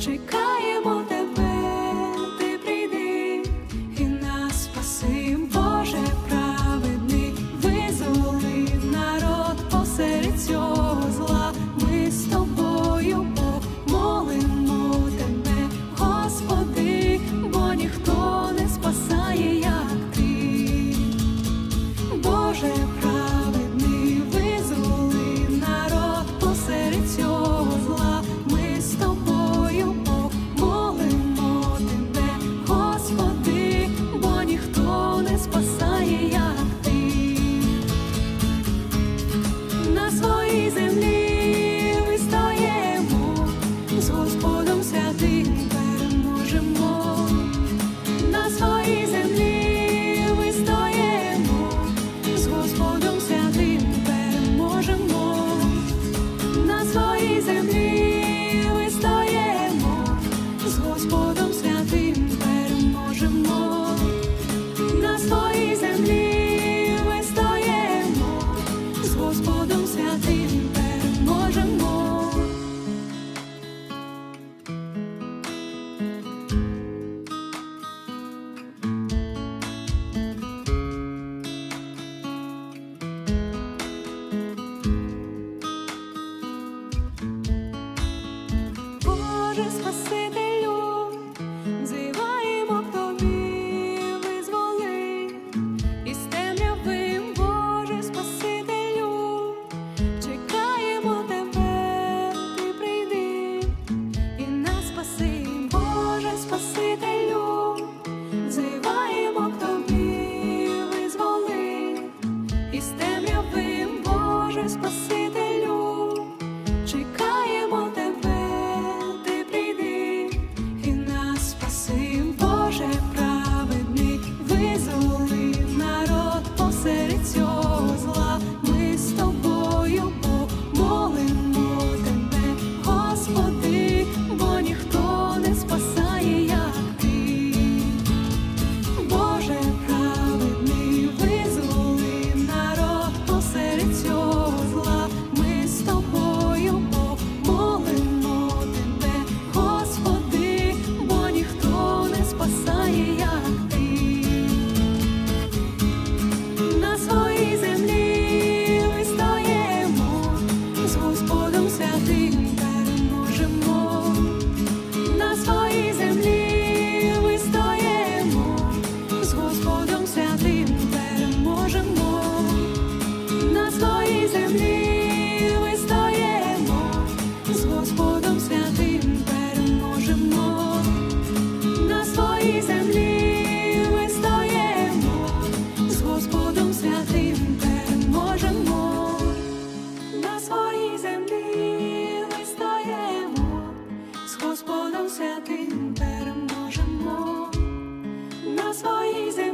trick Is there цій Господом святим переможемо, на своїй землі ми стоїмо, з Господом святим переможемо, на своїй землі.